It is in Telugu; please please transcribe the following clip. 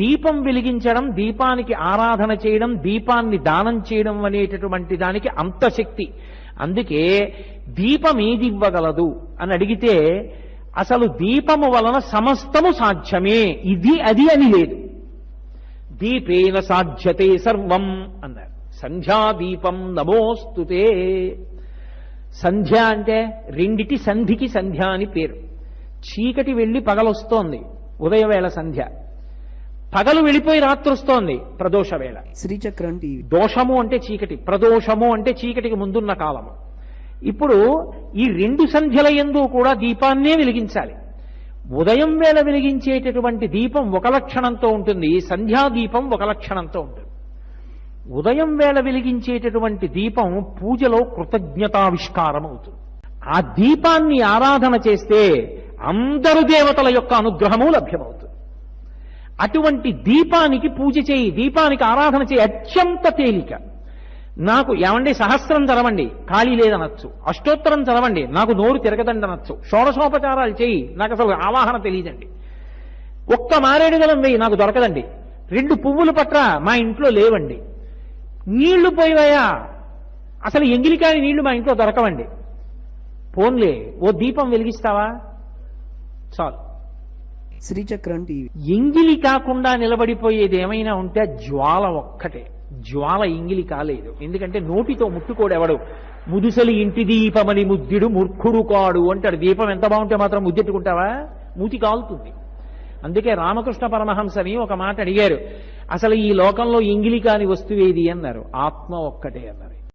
దీపం వెలిగించడం దీపానికి ఆరాధన చేయడం దీపాన్ని దానం చేయడం అనేటటువంటి దానికి అంత శక్తి. అందుకే దీపం ఏది ఇవ్వగలదు అని అడిగితే అసలు దీపము వలన సమస్తము సాధ్యమే. ఇది అది అని లేదు. దీపేన సాధ్యతే సర్వం అన్నారు. సంధ్యాదీపం నమోస్తుతే సంధ్య అంటే రెండిటి సంధికి సంధ్య అని పేరు. చీకటి వెళ్ళి పగలొస్తోంది. ఉదయవేళ సంధ్య. పగలు వెళ్ళిపోయి రాత్రి వస్తోంది ప్రదోష వేళ శ్రీచక్రం టీవీ. దోషము అంటే చీకటి ప్రదోషము అంటే చీకటికి ముందున్న కాలము. ఇప్పుడు ఈ రెండు సంధ్యల ఎందు కూడా దీపాన్నే వెలిగించాలి. ఉదయం వేళ వెలిగించేటటువంటి దీపం ఒక లక్షణంతో ఉంటుంది సంధ్యా దీపం ఒక లక్షణంతో ఉంటుంది. ఉదయం వేళ వెలిగించేటటువంటి దీపం పూజలో కృతజ్ఞతావిష్కారం అవుతుంది ఆ దీపాన్ని ఆరాధన చేస్తే అందరు దేవతల యొక్క అనుగ్రహము లభ్యమవుతుంది. అటువంటి దీపానికి పూజ చేయి దీపానికి ఆరాధన చేయి అత్యంత తేలిక. నాకు ఏమండి సహస్రం చదవండి ఖాళీ లేదనొచ్చు. అష్టోత్తరం చదవండి నాకు నోరు తిరగదండి అనొచ్చు షోడశోపచారాలు చేయి నాకు అసలు ఆవాహన తెలియదండి. ఒక్క మారేడు గలం వేయి నాకు దొరకదండి. రెండు పువ్వులు పట్ల మా ఇంట్లో లేవండి. నీళ్ళు పోయివయా అసలు ఎంగిలికాయ నీళ్ళు మా ఇంట్లో దొరకవండి. పోన్లే ఓ దీపం వెలిగిస్తావా? చాలు. శ్రీచక్రం టీవీ. ఎంగిలి కాకుండా నిలబడిపోయేది ఏమైనా ఉంటే జ్వాల ఒక్కటే. జ్వాల ఎంగిలి కాలేదు. ఎందుకంటే నోటితో ముట్టుకోడెవడు? ముదుసలి ఇంటి దీపమని ముద్దుడు మూర్ఖుడు కాడు అంటాడు. దీపం ఎంత బాగుంటే మాత్రం ముద్దెట్టుకుంటావా? మూతి కాలుతుంది. అందుకే రామకృష్ణ పరమహంసని ఒక మాట అడిగారు. అసలు ఈ లోకంలో ఎంగిలి కాని వస్తువేది అన్నారు. ఆత్మ ఒక్కటే అన్నారు.